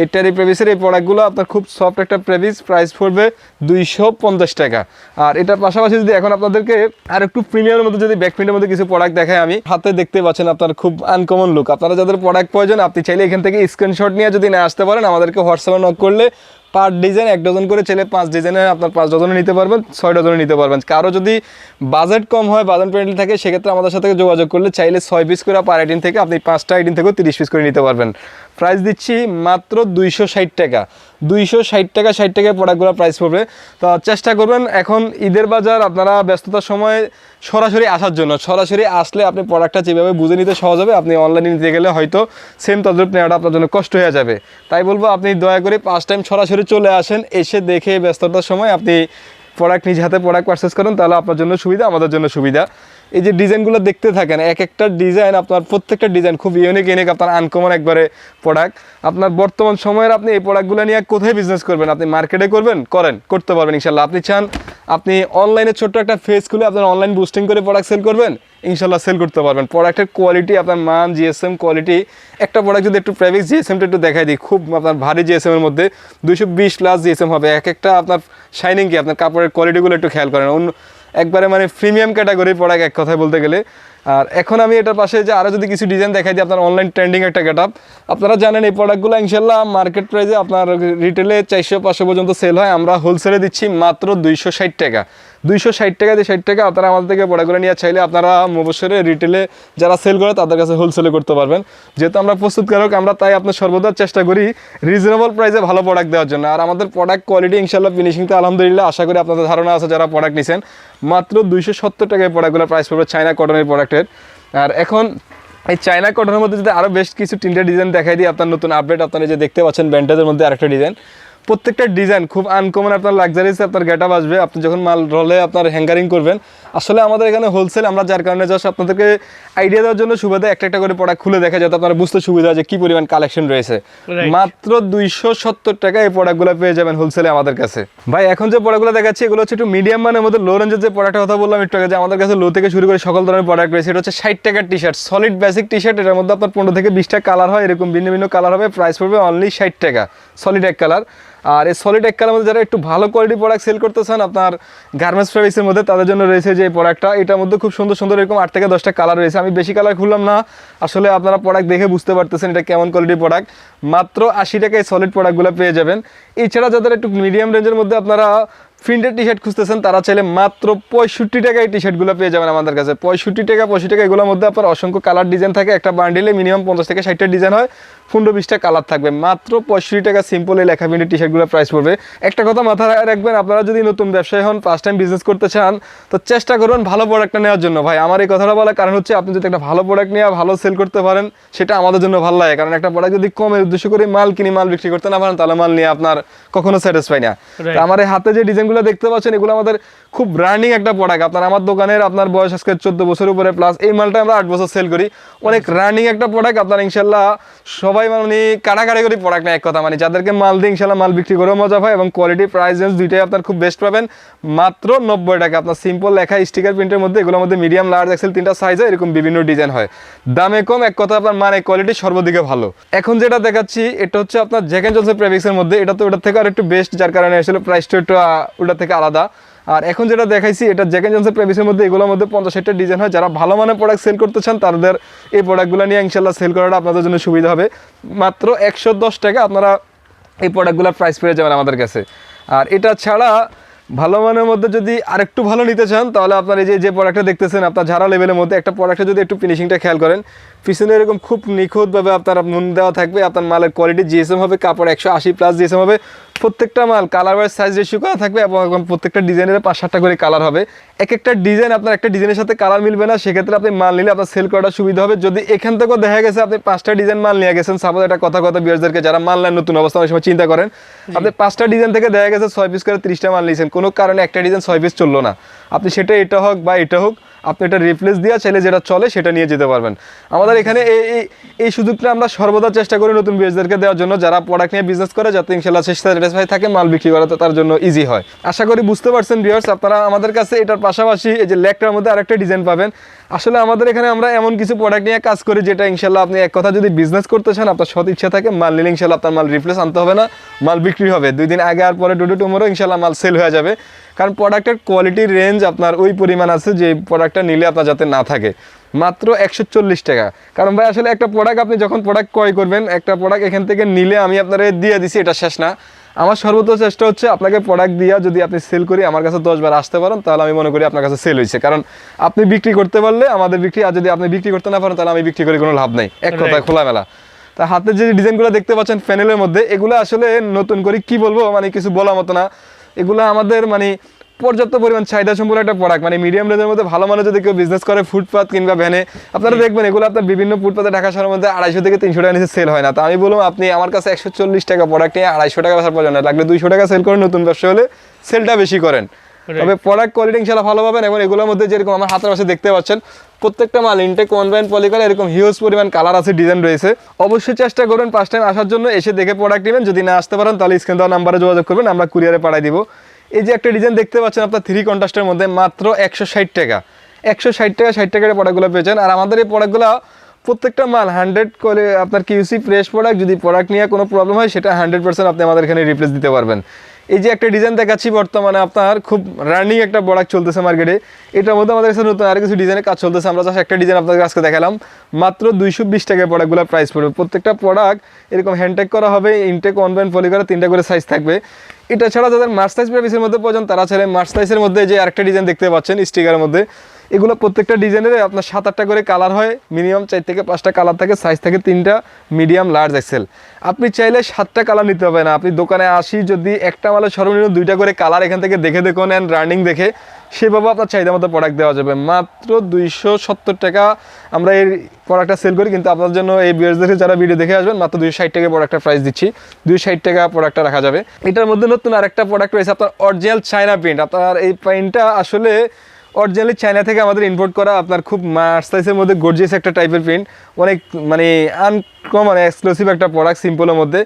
এই টেরি প্রেভিসের এই প্রোডাক্টগুলো আপনার খুব সফট একটা প্রেভিস প্রাইস পড়বে দুইশো পঞ্চাশ টাকা। আর এটার পাশাপাশি যদি এখন আপনাদেরকে আর একটু প্রিমিয়ামের মধ্যে যদি ব্যাক প্রিন্টের মধ্যে কিছু প্রোডাক্ট দেখায় আমি, হাতে দেখতে পাচ্ছেন আপনার খুব আনকমন লুক আপনারা যাদের প্রোডাক্ট প্রয়োজন, আপনি চাইলে এখান থেকে স্ক্রিনশট নিয়ে যদি না আসতে পারেন, আমাদেরকে হোয়াটসঅ্যাপে নক করলে পার ডিজাইন এক ডজন করে ছেলে পাঁচ ডিজাইনে আপনার পাঁচ ডজনে নিতে পারবেন, ছয় ডজনে নিতে পারবেন। কারও যদি বাজেট কম হয় বাজেট ফ্রেন্ডলি থাকে, সেক্ষেত্রে আমাদের সাথে যোগাযোগ করলে চাইলে ছয় পিস করে পার আইডিন থেকে আপনি পাঁচটা আইডিন থেকেও তিরিশ পিস করে নিতে পারবেন। প্রাইস দিচ্ছি মাত্র দুইশো ষাট টাকা। দুইশো ষাট টাকা, ষাট টাকায় প্রোডাক্টগুলো প্রাইস পড়বে। তো চেষ্টা করবেন, এখন ঈদের বাজার, আপনারা ব্যস্ততার সময় সরাসরি আসার জন্য। সরাসরি আসলে আপনি প্রোডাক্টটা যেভাবে বুঝে নিতে সহজ হবে, আপনি অনলাইনে নিতে গেলে হয়তো সেম তদ্রুপ নেওয়াটা আপনার জন্য কষ্ট হয়ে যাবে। তাই বলব, আপনি দয়া করে পাঁচ টাইম সরাসরি চলে আসেন, এসে দেখে ব্যস্ততার সময় আপনি প্রোডাক্ট নিজ হাতে প্রোডাক্ট পারচেস করেন, তাহলে আপনার জন্য সুবিধা, আমাদের জন্য সুবিধা। এই যে ডিজাইনগুলো দেখতে থাকেন, এক একটা ডিজাইন আপনার, প্রত্যেকটা ডিজাইন খুব ইউনিক ইউনিক আপনার আনকমন একবারে প্রোডাক্ট আপনার বর্তমান সময়ের আপনি এই প্রোডাক্টগুলো নিয়ে কোথায় বিজনেস করবেন? আপনি মার্কেটে করবেন? করেন, করতে পারবেন ইনশাল্লাহ আপনি চান আপনি অনলাইনে ছোট্ট একটা ফেস খুলে আপনার অনলাইন বুস্টিং করে প্রোডাক্ট সেল করবেন, ইনশাল্লাহ সেল করতে পারবেন। প্রোডাক্টের কোয়ালিটি আপনার মান জিএসএম কোয়ালিটি একটা প্রোডাক্ট যদি একটু প্রাইভেট জিএসএমটা একটু দেখাই দিই, খুব আপনার ভারী জিএসএম এর মধ্যে দুশো বিশ প্লাস জিএসএম হবে। এক একটা আপনার শাইনিং কি, আপনার কাপড়ের কোয়ালিটিগুলো একটু খেয়াল করেন। অন্য একবারে মানে প্রিমিয়াম ক্যাটাগরির প্রোডাক্ট এক কথায় বলতে গেলে আর এখন আমি এটার পাশে যে আরও যদি কিছু ডিজাইন দেখাই দিই, আপনার অনলাইন ট্রেন্ডিং একটা গেট আপনারা জানেন এই প্রোডাক্টগুলো ইনশাল্লাহ মার্কেট প্রাইসে আপনার রিটেলে চারশো পাঁচশো পর্যন্ত সেল হয়। আমরা হোলসেলে দিচ্ছি মাত্র দুইশো ষাট টাকা। দুইশো ষাট টাকা দিয়ে ষাট টাকা আপনারা আমাদের থেকে প্রোডাক্টগুলো নিয়ে চাইলে আপনারা অবশ্যই রিটেলে যারা সেল করে তাদের কাছে হোলসেলে করতে পারবেন। যেহেতু আমরা প্রস্তুতকারক, আমরা তাই আপনার সর্বদা চেষ্টা করি রিজনেবল প্রাইসে ভালো প্রোডাক্ট দেওয়ার জন্য। আর আমাদের প্রোডাক্ট কোয়ালিটি ইনশাল্লাহ ফিনিশিংতে আলহামদুলিল্লাহ আশা করি আপনাদের ধারণা আছে যারা প্রোডাক্ট নিছেন। মাত্র দুইশো সত্তর টাকায় প্রোডাক্টগুলোর প্রাইস পড়বে চায়না কটনের প্রোডাক্টের আর এখন এই চায়না কটনের মধ্যে যদি আরও বেশ কিছু তিনটা ডিজাইন দেখাই দিই, আপনার নতুন আপডেট আপনারা যে দেখতে পাচ্ছেন ব্যান্ডেজের মধ্যে আরেকটা ডিজাইন প্রত্যেকটা ডিজাইন খুব আনকমন আপনার লাক্সারিস আপনার গেট আসবে। আপনি যখন মাল রলে আপনার হ্যাঙ্গারিং করবেন আসলে আমাদের এখানে হোলসেল আমরা যার কারণে জাস্ট আপনাদেরকে আইডিয়া দেওয়ার জন্য সুবিধা একটা একটা করে প্রোডাক্ট খুলে দেখা যাতে আপনারা বুঝতে সুবিধা যে কি পরিমাণ কালেকশন রয়েছে। মাত্র দুইশো সত্তর টাকা এই প্রোডাক্টগুলো পেয়ে যাবেন হোলসেলে আমাদের কাছে। ভাই এখন যে প্রোডাক্টগুলো দেখাচ্ছি এগুলো হচ্ছে একটু মিডিয়াম মানের মধ্যে লো রেঞ্জের যে প্রোডাক্টের কথা বললাম একটু আগে যে আমাদের কাছে লো থেকে শুরু করে সকল ধরনের প্রোডাক্ট রয়েছে এটা হচ্ছে ষাট টাকার T shirt solid basic T shirt এটার মধ্যে আপনার পনেরো থেকে বিশটা কালার হয় এরকম ভিন্ন ভিন্ন কালার হবে প্রাইস পড়বে অনলি ষাট টাকা সলিড এক কালার আর এই সলিড এক কালার মধ্যে যারা একটু ভালো কোয়ালিটি প্রোডাক্ট সেল করতে চান, আপনার গার্মেন্টস ফেব্রিক্সের মধ্যে, তাদের জন্য রয়েছে যে প্রোডাক্টটা এটার মধ্যে খুব সুন্দর সুন্দর এরকম আট থেকে দশটা কালার রয়েছে। আমি বেশি কালার খুললাম না। আসলে আপনারা প্রোডাক্ট দেখে বুঝতে পারতেছেন এটা কেমন কোয়ালিটির প্রোডাক্ট মাত্র আশি টাকায় সলিড প্রোডাক্টগুলো পেয়ে যাবেন। এছাড়া যাদের একটু মিডিয়াম রেঞ্জের মধ্যে আপনারা প্রিন্টেড টি শার্ট খুঁজতেছেন তারা চাইলে মাত্র পঁয়ষট্টি টাকায় টি শার্টগুলো পেয়ে যাবেন আমাদের কাছে। পঁয়ষট্টি টাকা পঁয়ষট্টি টাকা এগুলোর মধ্যে আপনার অসংখ্য কালার ডিজাইন থাকে। একটা বান্ডিলে মিনিমাম পঞ্চাশ থেকে ষাটটা ডিজাইন হয়। পনেরো বিশটা কালার থাকবে। মাত্র পঁয়ষট্টি টাকা সিম্পল এই লেখা প্রিন্টেড টি শার্টগুলো প্রাইস পড়বে। একটা কথা মাথায় রাখবেন আপনারা যদি নতুন ব্যবসায়ী হন ফার্স্ট টাইম বিজনেস করতে চান তো চেষ্টা করবেন ভালো প্রোডাক্টটা নেওয়ার জন্য। ভাই আমার এই কথাটা বলার কারণ হচ্ছে আপনি যদি একটা ভালো প্রোডাক্ট নিয়ে ভালো সেল করতে পারেন সেটা আমাদের জন্য ভালো লাগে। কারণ একটা প্রোডাক্ট যদি কমের উদ্দেশ্য করে মাল কিনে মাল বিক্রি করতে না পারেন তাহলে মাল নিয়ে আপনার কখনো স্যাটিসফাই না। আমার হাতে যে ডিজাইনগুলো দেখতে পাচ্ছেন, এগুলো আমাদের খুব রানিং একটা প্রোডাক্ট আপনার আমার দোকানের আপনার বয়স আজকে চোদ্দ বছর উপরে প্লাস এই মালটা আমরা আট বছর সেল করি। অনেক রানিং একটা প্রোডাক্ট আপনার ইনশাল্লাহ সবাই মানে কাটাকাটি করি প্রোডাক্ট না এক কথা মানে যাদেরকে মাল দিয়ে ইনশাল্লাহ মাল বিক্রি করেও মজা পায় এবং কোয়ালিটি প্রাইস রেঞ্জ দুইটাই আপনার খুব বেস্ট পাবেন। মাত্র নব্বই টাকা। আপনার সিম্পল লেখা স্টিকার প্রিন্টের মধ্যে, এগুলোর মধ্যে মিডিয়াম লার্জ এক্সেল তিনটা সাইজ হয় এরকম বিভিন্ন ডিজাইন হয়। দামে কম, এক কথা আপনার মানে কোয়ালিটি সর্বদিকে ভালো। এখন যেটা দেখাচ্ছি, এটা হচ্ছে আপনার জ্যাকেন জলসে প্রেভিক্সের মধ্যে। এটা তো ওটার থেকে আর একটু বেস্ট যার কারণে আসলে প্রাইসটা একটু ওটার থেকে আলাদা। আর এখন যেটা দেখাইছি, এটা জ্যাকেন জনসের প্রেভিসের মধ্যে, এগুলোর মধ্যে পঞ্চাশ ষাটটা ডিজাইন হয়। যারা ভালো মানের প্রোডাক্ট সেল করতে চান, তাদের এই প্রোডাক্টগুলো নিয়ে ইনশাল্লাহ সেল করাটা আপনাদের জন্য সুবিধা হবে। মাত্র একশো দশ টাকা আপনারা এই প্রোডাক্টগুলোর প্রাইস পেয়ে যাবেন আমাদের কাছে। আর এটা ছাড়া ভালো মানের মধ্যে যদি আরেকটু ভালো নিতে চান, তাহলে আপনার এই যে যে প্রোডাক্টটা দেখতেছেন, আপনার ঝাড়া লেভেলের মধ্যে একটা প্রোডাক্টে যদি একটু ফিনিশিংটা খেয়াল করেন পিছনে এরকম খুব নিখুঁতভাবে আপনার নুন দেওয়া থাকবে আপনার মালের কোয়ালিটি জিএসএম হবে কাপড় একশো আশি প্লাস জিএসএম হবে প্রত্যেকটা মাল কালার ওয়াইজ সাইজ রেশিও করা থাকবে এবং প্রত্যেকটা ডিজাইনের পাঁচ সাতটা করে কালার হবে। এক একটা ডিজাইন আপনার একটা ডিজাইনের সাথে কালার মিলবে না সেক্ষেত্রে আপনি মাল নিলে আপনার সেল করাটা সুবিধা হবে। যদি এখান থেকেও দেখা গেছে আপনি পাঁচটা ডিজাইন মাল নিয়ে গেছেন সাপোজ একটা কথা কথা বিয়ারদেরকে যারা মাল নেন নতুন অবস্থা অনেক সময় চিন্তা করেন আপনি পাঁচটা ডিজাইন থেকে দেখা গেছে ছয় পিস করে ত্রিশটা মাল নিয়েছেন কোনো কারণে একটা ডিজাইন ছয় পিস চলল না। আপনি সেটা এটা হোক বা এটা হোক আপনি এটা রিপ্লেস দিয়ে চাইলে যেটা চলে সেটা নিয়ে যেতে পারবেন। আমাদের এখানে এই, এই- সুযোগটা আমরা সর্বদা চেষ্টা করি নতুন বিজনেসদেরকে দেওয়ার জন্য। যারা প্রোডাক্ট নিয়ে বিজনেস করে, যাতে ইনশাল্লাহ শেষ স্যাটিসফাই থাকে, মাল বিক্রি করাতে তার জন্য ইজি হয়। আশা করি বুঝতে পারছেন ভিউয়ার্স আপনারা আমাদের কাছে এটার পাশাপাশি এই যে লেকটার মধ্যে আরেকটা ডিজাইন পাবেন। আসলে আমাদের এখানে আমরা এমন কিছু প্রোডাক্ট নিয়ে কাজ করি, যেটা ইনশাল্লাহ আপনি এক কথা যদি বিজনেস করতে চান, আপনার সৎ ইচ্ছা থাকে, মাল নিলে ইনশাল্লাহ আপনার মাল রিপ্লেস আনতে হবে না, মাল বিক্রি হবে। দুই দিন আগে আর পরে ডুডু টুমোরও ইনশাল্লাহ মাল সেল হয়ে যাবে। কারণ প্রোডাক্টের কোয়ালিটির রেঞ্জ আপনার ওই পরিমাণ আছে যে প্রোডাক্টটা নিলে আপনার যাতে না থাকে। মাত্র একশো চল্লিশ টাকা। কারণ ভাই আসলে একটা প্রোডাক্ট আপনি যখন প্রোডাক্ট ক্রয় করবেন একটা প্রোডাক্ট এখান থেকে নিলে আমি আপনার দিয়ে দিছি এটা শেষ না। আমার সর্বোচ্চ চেষ্টা হচ্ছে আপনাকে প্রোডাক্ট দিয়া যদি আপনি সেল করি আমার কাছে দশ বার আসতে পারেন তাহলে আমি মনে করি আপনার কাছে সেল হয়েছে কারণ আপনি বিক্রি করতে পারলে আমাদের বিক্রি আর যদি আপনি বিক্রি করতে না পারেন তাহলে আমি বিক্রি করে কোনো লাভ নেই। এক কথায় খোলামেলা। তা হাতের যে ডিজাইনগুলো দেখতে পাচ্ছেন প্যানেলের মধ্যে এগুলো আসলে নতুন করে কি বলব মানে কিছু বলার মতো না। এগুলো আমাদের মানে পর্যাপ্ত পরিমাণ চাহিদা সম্পূর্ণ একটা প্রোডাক্ট মানে মিডিয়াম রেঞ্জের মধ্যে ভালো মানুষ যদি কেউ বিজনেস করে ফুটপাথ কিংবা ভ্যানে আপনারা দেখবেন এগুলো আপনার বিভিন্ন ফুটপাথে ঢাকা শহরের মধ্যে আড়াইশো থেকে তিনশো টাকা নিচে সেল হয় না। তো আমি বললাম আপনি আমার কাছে একশো চল্লিশ টাকা প্রোডাক্ট নিয়ে আড়াইশো টাকা বেচার প্রয়োজন লাগলে দুইশো টাকা সেল করেন নতুন ব্যবসা হলে সেলটা বেশি করেন। তবে প্রোডাক্ট কোয়ালিটি ইনশাল্লাহ ভালো পাবেন এবং এগুলোর মধ্যে যেরকম আমার হাতের পাশে দেখতে পাচ্ছেন, প্রত্যেকটা মাল ইনটেক কনভেন্ট পলিকাল এরকম হিউজ পরিমাণ কালার আছে ডিজাইন রয়েছে। অবশ্যই চেষ্টা করবেন ফার্স্ট টাইম আসার জন্য, এসে দেখে প্রোডাক্ট নেবেন। যদি না আসতে পারেন, তাহলে স্ক্রিন দেওয়া নাম্বারে যোগাযোগ করবেন, আমরা কুরিয়ারে পাঠিয়ে দিব। এই যে একটা ডিজাইন দেখতে পাচ্ছেন আপনার থ্রি কন্ট্রাস্টের মধ্যে, মাত্র একশো ষাট টাকা। একশো ষাট টাকা, ষাট টাকার প্রোডাক্টগুলো পেয়েছেন। আর আমাদের এই প্রোডাক্টগুলো প্রত্যেকটা মাল হান্ড্রেড করে আপনার কিউসি ফ্রেশ প্রোডাক্ট যদি প্রোডাক্ট নিয়ে কোনো প্রবলেম হয়, সেটা হান্ড্রেড পার্সেন্ট আপনি আমাদের এখানে রিপ্লেস দিতে পারবেন। এই যে একটা ডিজাইন দেখাচ্ছি বর্তমানে আপনার, খুব রানিং একটা প্রোডাক্ট চলতেছে মার্কেটে এটার মধ্যে আমাদের কাছে নতুন আর কিছু ডিজাইনের কাজ চলতেছে, আমরা জাস্ট একটা ডিজাইন আপনাদের আজকে দেখালাম। মাত্র দুইশো বিশ টাকায় প্রোডাক্টগুলো প্রাইস পড়বে। প্রত্যেকটা প্রোডাক্ট এরকম হ্যান্ডটেক করা হবে ইনটেক অনলাইন ফলি করে তিনটা করে সাইজ থাকবে। এটা ছাড়া যাদের মার্চ সাইজ প্রাইসের মধ্যে প্রয়োজন, তারা ছেলে মার্চ সাইজের মধ্যে যে আরেকটা ডিজাইন দেখতে পাচ্ছেন স্টিকারের মধ্যে। এগুলো প্রত্যেকটা ডিজাইনের আপনার সাত আটটা করে কালার হয়। মিনিমাম চার থেকে পাঁচটা কালার থাকে সাইজ থাকে তিনটা মিডিয়াম লার্জ এক্সেল আপনি চাইলে সাতটা কালার নিতে হবে না আপনি দোকানে আসি যদি একটা মালের সর্বনিম্ন দুইটা করে কালার এখান থেকে দেখে দেখুন অ্যান্ড রানিং দেখে, সেভাবে আপনার চাহিদা মতো প্রোডাক্ট দেওয়া যাবে। মাত্র দুইশো সত্তর টাকা আমরা এই প্রোডাক্টটা সেল করি, কিন্তু আপনার জন্য এই বিয়ার্সদের যারা ভিডিও দেখে আসবেন, মাত্র দুইশো ষাট টাকা প্রোডাক্টটা প্রাইস দিচ্ছি। দুইশো ষাট টাকা প্রোডাক্টটা রাখা যাবে। এটার মধ্যে নতুন আরেকটা প্রোডাক্ট রয়েছে আপনার অরিজিনাল চায়না প্রিন্ট আপনার এই প্রিন্টটা আসলে অরিজিনালি চায়না থেকে আমাদের ইম্পোর্ট করা আপনার খুব মার্সাইসের মধ্যে গর্জিয়াস একটা টাইপের প্রিন্ট অনেক মানে আনকমন এক্সক্লুসিভ একটা প্রোডাক্ট সিম্পলের মধ্যে।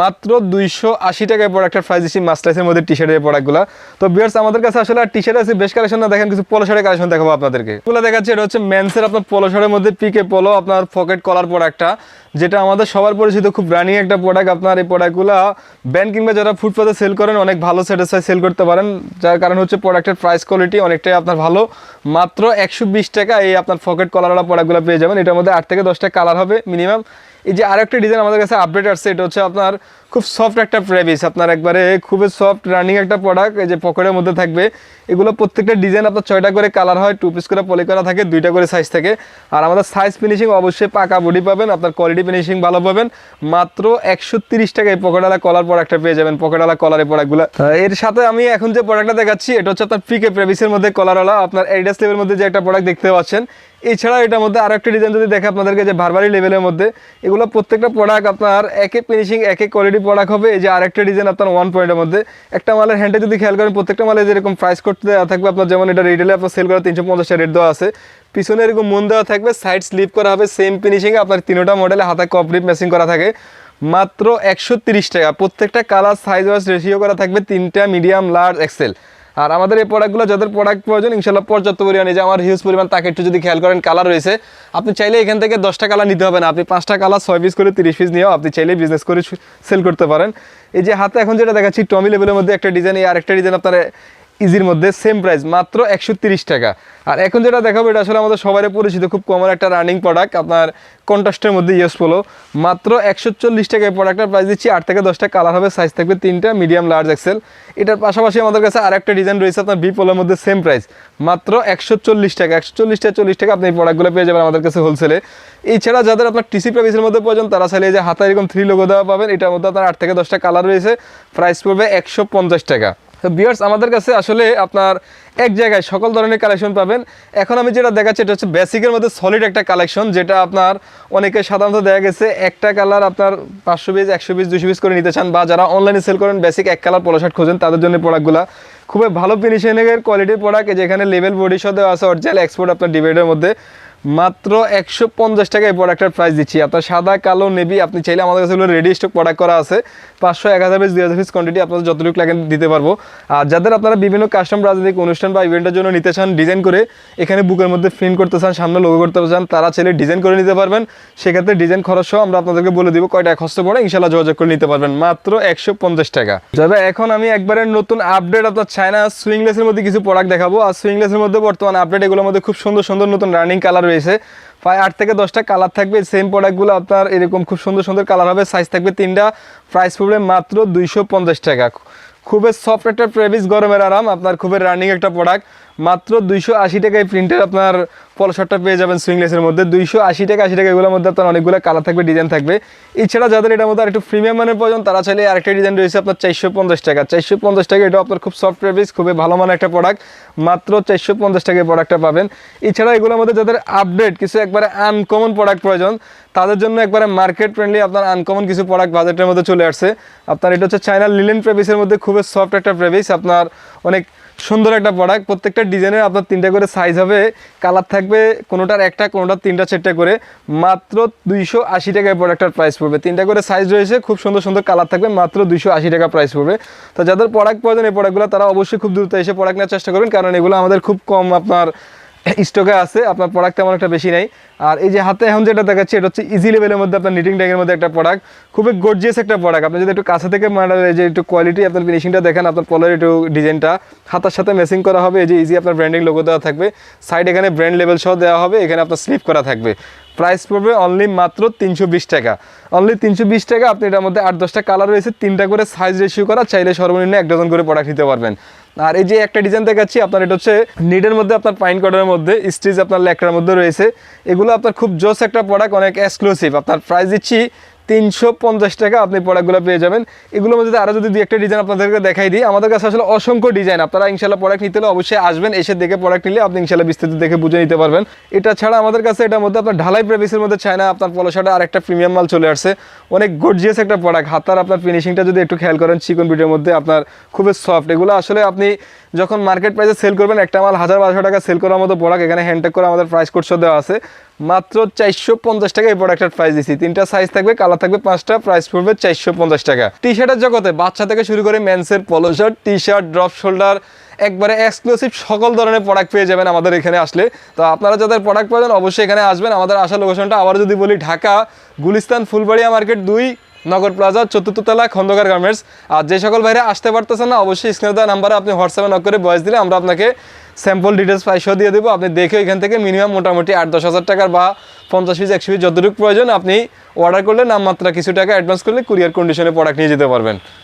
মাত্র দুইশো আশি টাকায় প্রোডাক্টের প্রাইস দিচ্ছি মাস্টাইসের মধ্যে টি শার্টের প্রোডাক্টগুলো তো বিয়ার্স আমাদের কাছে আসলে আর টি শার্ট আছে, বেশ কালেকশন না, দেখেন কিছু পলো শার্টের কালেকশন দেখাবো আপনাদেরকে। এগুলো দেখাচ্ছে, এটা হচ্ছে মেন্সের আপনার পলো শার্টের মধ্যে পিকে পলো আপনার পকেট কলার প্রোডাক্টটা যেটা আমাদের সবার পরিচিত, খুব রানিং একটা প্রোডাক্ট আপনার এই প্রোডাক্টগুলো ব্যান্ড কিংবা যারা ফুটপাতে সেল করেন, অনেক ভালো স্যাটিসফাই সেল করতে পারেন। যার কারণ হচ্ছে প্রোডাক্টের প্রাইস কোয়ালিটি অনেকটাই আপনার ভালো। মাত্র একশো বিশ টাকা এই আপনার পকেট কলারওয়ালা প্রোডাক্টগুলো পেয়ে যাবেন। এটার মধ্যে আট থেকে দশটা কালার হবে মিনিমাম এই যে আরেকটা ডিজাইন আমাদের কাছে আপডেট আসছে, এটা হচ্ছে আপনার খুব সফট একটা প্রেবিস আপনার একবারে খুবই সফট রানিং একটা প্রোডাক্ট এই যে পকেটের মধ্যে থাকবে। এগুলো প্রত্যেকটা ডিজাইন আপনার ছয়টা করে কালার হয় টু পিস করে পলি করা থাকে, দুইটা করে সাইজ থাকে। আর আমাদের সাইজ ফিনিশিং অবশ্যই পাকা বডি পাবেন, আপনার কোয়ালিটি ফিনিশিং ভালো পাবেন। মাত্র একশো তিরিশ টাকায় পকেটালা কলার প্রোডাক্টটা পেয়ে যাবেন পকেটালা কলারের প্রোডাক্টগুলো এর সাথে আমি এখন যে প্রোডাক্টটা দেখাচ্ছি, এটা হচ্ছে আপনার পিকে প্রেভিসের মধ্যে কলারওয়ালা আপনার এডিডাস লেভেলের মধ্যে যে একটা প্রোডাক্ট দেখতে পাচ্ছেন এছাড়া এটার মধ্যে আরও একটা ডিজাইন যদি দেখে আপনাদেরকে যে ভারবারি লেভেলের মধ্যে, এগুলো প্রত্যেকটা প্রোডাক্ট আপনার একে ফিনিশিং একে কোয়ালিটি প্রোডাক্ট হবে, এই যে আরেকটা ডিজাইন আপনার ওয়ান পয়েন্টের মধ্যে। একটা মালের হ্যান্ডে যদি খেয়াল করেন, প্রত্যেকটা মালে যেরকম প্রাইস করতে দেওয়া থাকবে, আপনার যেমন এটা রিটেলে আপনার সেল করা তিনশো পঞ্চাশটা রেট দেওয়া আছে। পিছনে এরকম মন দেওয়া থাকবে সাইড স্লিপ করা হবে সেম ফিনিশিংয়ে আপনার তিনোটা মডেলে হাতে কপলিট ম্যাচিং করা থাকে। মাত্র একশো টাকা। প্রত্যেকটা কালার সাইজ ওয়াইজ রেশিও করা থাকবে তিনটা মিডিয়াম লার্জ এক্সেল আর আমাদের এই প্রোডাক্টগুলো যাদের প্রোডাক্ট প্রয়োজন ইনশাল্লাহ পর্যাপ্ত পরিমাণে। যে আমার হিউজ পরিমাণ তাকে একটু যদি খেয়াল করেন কালার রয়েছে, আপনি চাইলে এখান থেকে দশটা কালার নিতে হবে না। আপনি পাঁচটা কালার ছয় পিস করে, তিরিশ পিস নিয়েও আপনি চাইলে বিজনেস করে সেল করতে পারেন। এই যে হাতে এখন যেটা দেখাচ্ছি টমি লেভেলের মধ্যে একটা ডিজাইন এই আরেকটা ডিজাইন আপনার ইজির মধ্যে সেম প্রাইস মাত্র একশো টাকা। আর এখন যেটা দেখাবো, এটা আসলে আমাদের সবারই পরিচিত, খুব কমন একটা রানিং প্রোডাক্ট আপনার কন্ট্রাস্টের মধ্যে ইয়েস পোলো মাত্র একশো চল্লিশ টাকায় প্রোডাক্টের প্রাইস দিচ্ছি, আট থেকে দশটা কালার হবে সাইজ থাকবে তিনটা মিডিয়াম লার্জ এক্সেল এটার পাশাপাশি আমাদের কাছে আরেকটা ডিজাইন রয়েছে আপনার বি পোলোর মধ্যে সেম প্রাইস মাত্র একশো চল্লিশ টাকা, একশো চল্লিশ টাকা চল্লিশ টাকা আপনি এই প্রোডাক্টগুলো পেয়ে যাবেন আমাদের কাছে হোলসেলে এছাড়া যাদের আপনার টিসি প্রাইসের মধ্যে প্রয়োজন, তারা চাইলে যে হাতে এরকম থ্রি লোগো দেওয়া পাবেন, এটার মধ্যে আপনার আট থেকে দশটা কালার রয়েছে প্রাইস পড়বে একশো পঞ্চাশ টাকা। তো বিয়ার্স আমাদের কাছে আসলে আপনার এক জায়গায় সকল ধরনের কালেকশন পাবেন। এখন আমি যেটা দেখাচ্ছি, এটা হচ্ছে বেসিকের মধ্যে সলিড একটা কালেকশন যেটা আপনার অনেকে সাধারণত দেখা গেছে, একটা কালার আপনার পাঁচশো পিস একশো পিস দুশো পিস করে নিতে চান, বা যারা অনলাইনে সেল করেন বেসিক এক কালার পলো শার্ট খোঁজেন, তাদের জন্য প্রোডাক্টগুলো খুবই ভালো ফিনিশিংয়ের কোয়ালিটির প্রোডাক্ট যেখানে লেভেল বডি সাথে আছে অরিজিনাল এক্সপোর্ট আপনার ডিভাইডের মধ্যে। মাত্র একশো পঞ্চাশ টাকায় প্রোডাক্টের প্রাইস দিচ্ছি। আপনার সাদা, কালো নেবি আপনি চাইলে আমাদের কাছে রেডি স্টক প্রোডাক্ট করা আছে। পাঁচশো, এক হাজার পিস দুই হাজার পিস কোয়ান্টিটি আপনাদের যতটুকু লাগে দিতে পারব। আর যাদের আপনারা বিভিন্ন কাস্টম রাজনৈতিক অনুষ্ঠান বা ইভেন্টের জন্য নিতে চান ডিজাইন করে এখানে বুকের মধ্যে প্রিন্ট করতে চান, সামনে লোগো করতে চান, তারা চাইলে ডিজাইন করে নিতে পারবেন। সেক্ষেত্রে ডিজাইন খরচ সহ আমরা আপনাদেরকে বলে দিব কয়টা খরচ পড়ে ইনশাল্লাহ যোগাযোগ করে নিতে পারবেন। মাত্র একশো পঞ্চাশ টাকা। যাবে, এখন আমি একবারে নতুন আপডেট আপনার চায়না সুইংলেসের মধ্যে কিছু প্রোডাক্ট দেখাবো। আর সুইংলেসের মধ্যে বর্তমান আপডেট এগুলোর মধ্যে খুব সুন্দর সুন্দর নতুন রানিং কালার রয়েছে। প্রায় আট থেকে দশটা কালার থাকবে। সেম প্রোডাক্টগুলো আপনার এরকম খুব সুন্দর সুন্দর কালার হবে। সাইজ থাকবে তিনটা। প্রাইস পড়বে মাত্র দুইশো পঞ্চাশ টাকা। খুবই সফট একটা প্রেভিস গরমের আরাম। আপনার খুবই রানিং একটা প্রোডাক্ট মাত্র দুইশো আশি টাকায় প্রিন্টের আপনার পলো শার্টটা পেয়ে যাবেন সুইংলেসের মধ্যে। দুইশো আশি টাকা আশি টাকা এগুলোর মধ্যে আপনার অনেকগুলো কালার থাকবে ডিজাইন থাকবে। এছাড়া যাদের এটার মধ্যে আরেকটু প্রিমিয়াম মানের প্রয়োজন, তারা চাইলে আরেকটা ডিজাইন রয়েছে আপনার চারশো পঞ্চাশ টাকা। চারশো পঞ্চাশ টাকা এটা আপনার খুব সফট প্রেভিস খুবই ভালো মানের একটা প্রোডাক্ট মাত্র চারশো পঞ্চাশ টাকায় প্রোডাক্টটা পাবেন। এছাড়া এগুলোর মধ্যে যাদের আপডেট কিছু একবারে আনকমন প্রোডাক্ট প্রয়োজন, তাদের জন্য একবারে মার্কেট ফ্রেন্ডলি আপনার আনকমন কিছু প্রোডাক্ট বাজেটের মধ্যে চলে আসছে। আপনার এটা হচ্ছে চায়নার লিলেন প্রেভিসের মধ্যে খুবই সফট একটা প্রেভিস আপনার অনেক সুন্দর একটা প্রোডাক্ট প্রত্যেকটা ডিজাইনের আপনার তিনটা করে সাইজ হবে। কালার থাকবে কোনোটার একটা, কোনোটার তিনটা, চারটা করে। মাত্র দুইশো আশি টাকায় প্রোডাক্টটার প্রাইস পড়বে। তিনটা করে সাইজ রয়েছে, খুব সুন্দর সুন্দর কালার থাকবে। মাত্র দুইশো আশি টাকা প্রাইস পড়বে। তো যাদের প্রোডাক্ট প্রয়োজন, এই প্রোডাক্টগুলো তারা অবশ্যই খুব দ্রুত এসে প্রোডাক্ট নেওয়ার চেষ্টা করবেন। কারণ এগুলো আমাদের খুব কম আপনার স্টকে আছে, আপনার প্রোডাক্ট তেমন একটা বেশি নাই। আর এই যে হাতে এখন যেটা দেখাচ্ছি, এটা হচ্ছে ইজি লেভেলের মধ্যে আপনার নিটিং ট্যাগের মধ্যে একটা প্রোডাক্ট খুবই গর্জিয়াস একটা প্রোডাক্ট আপনি যদি একটু কাছে থেকে মানে যে একটু কোয়ালিটি আপনার ফিনিশিংটা দেখেন, আপনার পলের একটু ডিজাইনটা হাতার সাথে ম্যাচিং করা হবে, এই যে ইজি আপনার ব্র্যান্ডিং লোগো দেওয়া থাকবে। সাইড এখানে ব্র্যান্ড লেভেল সহ দেওয়া হবে, এখানে আপনার স্লিপ করা থাকবে। প্রাইস পড়বে অনলি মাত্র তিনশো বিশ টাকা। অনলি তিনশো বিশ টাকা, আপনি এটার মধ্যে আট দশটা কালার রয়েছে, তিনটা করে সাইজ রেশিও করা, চাইলে সর্বনিম্ন এক ডজন করে প্রোডাক্ট নিতে পারবেন। আর এই যে একটা ডিজাইন দেখাচ্ছি, আপনার এটা হচ্ছে নিডের মধ্যে, আপনার পাইন কটারের মধ্যে স্টিচ আপনার ল্যাকটার মধ্যে রয়েছে। এগুলো আপনার খুব জোস একটা প্রোডাক্ট অনেক এক্সক্লুসিভ আপনার প্রাইস দিচ্ছি তিনশো পঞ্চাশ টাকা আপনি প্রোডাক্টগুলো পেয়ে যাবেন। এগুলোর মধ্যে আরও যদি দু একটা ডিজাইন আপনাদেরকে দেখাই দিই, আমাদের কাছে আসলে অসংখ্য ডিজাইন আপনারা ইনশাল্লাহ প্রোডাক্ট নিতে হলে অবশ্যই আসবেন, এসে দেখে প্রোডাক্ট নিলে আপনি ইনশাল্লাহ বিস্তারিত দেখে বুঝে নিতে পারবেন। এটা ছাড়া আমাদের কাছে এটার মধ্যে আপনার ঢালাই প্রেভিসের মধ্যে চায়না, আপনার পলো শার্টে আরেকটা প্রিমিয়াম মাল চলে আসছে। অনেক গর্জিয়াস একটা প্রোডাক্ট হাতার আপনার ফিনিশিংটা যদি একটু খেয়াল করেন, চিকন বিটের মধ্যে আপনার খুবই সফট এগুলো আসলে আপনি যখন মার্কেট প্রাইসে সেল করবেন, একটা মাল হাজার বারোশো টাকা সেল করার মতো প্রোডাক্ট এখানে হ্যান্ডটেক করে আমাদের প্রাইস কোর্সও দেওয়া আছে। মাত্র চারশো পঞ্চাশ টাকা এই প্রোডাক্টের প্রাইস দিচ্ছি তিনটা সাইজ থাকবে কালার থাকবে পাঁচটা প্রাইস পড়বে চারশো পঞ্চাশ টাকা। টি শার্টের জগতে বাচ্চা থেকে শুরু করে মেন্সের polo shirt T shirt drop shoulder একবারে এক্সক্লুসিভ সকল ধরনের প্রোডাক্ট পেয়ে যাবেন আমাদের এখানে আসলে। তো আপনারা যাদের প্রোডাক্ট পাবেন অবশ্যই এখানে আসবেন। আমাদের আসা লোকেশনটা আবার যদি বলি ঢাকা, গুলিস্তান, ফুলবাড়িয়া মার্কেট দুই, নগর প্লাজা চতুর্থ তলা, খন্দকার গার্মেন্টস আর যে সকল ভাইরা আসতে পারতেছেন না, অবশ্যই স্ক্রিনে দেওয়া নাম্বারে আপনি হোয়াটসঅ্যাপে নক করে বয়স দিলে আমরা আপনাকে স্যাম্পল ডিটেলস প্রাইসও দিয়ে দেবো। আপনি দেখে এখান থেকে মিনিমাম মোটামুটি আট, দশ হাজার টাকার বা পঞ্চাশ পিস একশো পিস যতটুকু প্রয়োজন, আপনি অর্ডার করলে নামমাত্রা কিছু টাকা অ্যাডভান্স করলে কুরিয়ার কন্ডিশনে প্রোডাক্ট নিয়ে যেতে পারবেন।